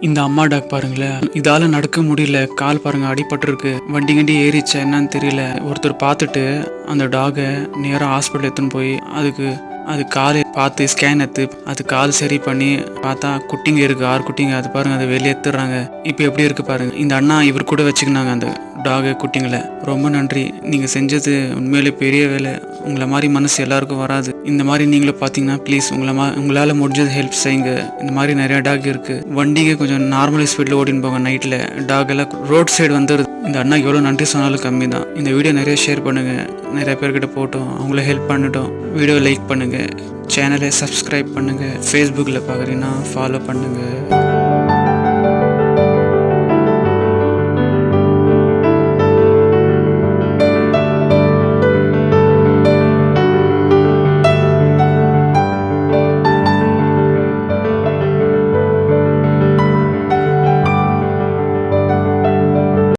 இந்த அம்மா டாக் பாருங்களேன். இதால நடக்க முடியல. கால் பாருங்க அடிபட்டிருக்கு. வண்டி கண்டி ஏறிச்சா என்னன்னு தெரியல. ஒருத்தர் பார்த்துட்டு அந்த டாகை நேராக ஹாஸ்பிட்டல் எடுத்துன்னு போய் அதுக்கு அது கால் பார்த்து ஸ்கேன் எடுத்து அது கால் சரி பண்ணி பார்த்தா குட்டிங்க இருக்கு ஆறு குட்டிங்க. அது பாருங்க அதை வெளியே எடுத்துடுறாங்க. இப்போ எப்படி இருக்கு பாருங்க. இந்த அண்ணா இவர் கூட வச்சுக்கினாங்க அந்த டாகு குட்டிங்களை. ரொம்ப நன்றி. நீங்கள் செஞ்சது உண்மையிலே பெரிய வேலை. உங்களை மாதிரி மனசு எல்லாருக்கும் வராது. இந்த மாதிரி நீங்களும் பார்த்தீங்கன்னா ப்ளீஸ் உங்களை மா உங்களால் முடிஞ்சது ஹெல்ப் செய்யுங்க. இந்த மாதிரி நிறையா டாக் இருக்குது வண்டிங்க கொஞ்சம் நார்மல் ஸ்பீடில் ஓடின்னு போங்க நைட்டில் டாக் எல்லாம் ரோட் சைடு வந்துடுது இந்த அண்ணா எவ்வளோ நன்றி சொன்னாலும் கம்மி தான் இந்த வீடியோ நிறைய ஷேர் பண்ணுங்கள் நிறைய பேர்கிட்ட போட்டோம். அவங்கள ஹெல்ப் பண்ணிட்டோம். வீடியோ லைக் பண்ணுங்கள் சேனலை சப்ஸ்கிரைப் பண்ணுங்கள் ஃபேஸ்புக்கில் பார்க்குறீங்கன்னா ஃபாலோ பண்ணுங்கள்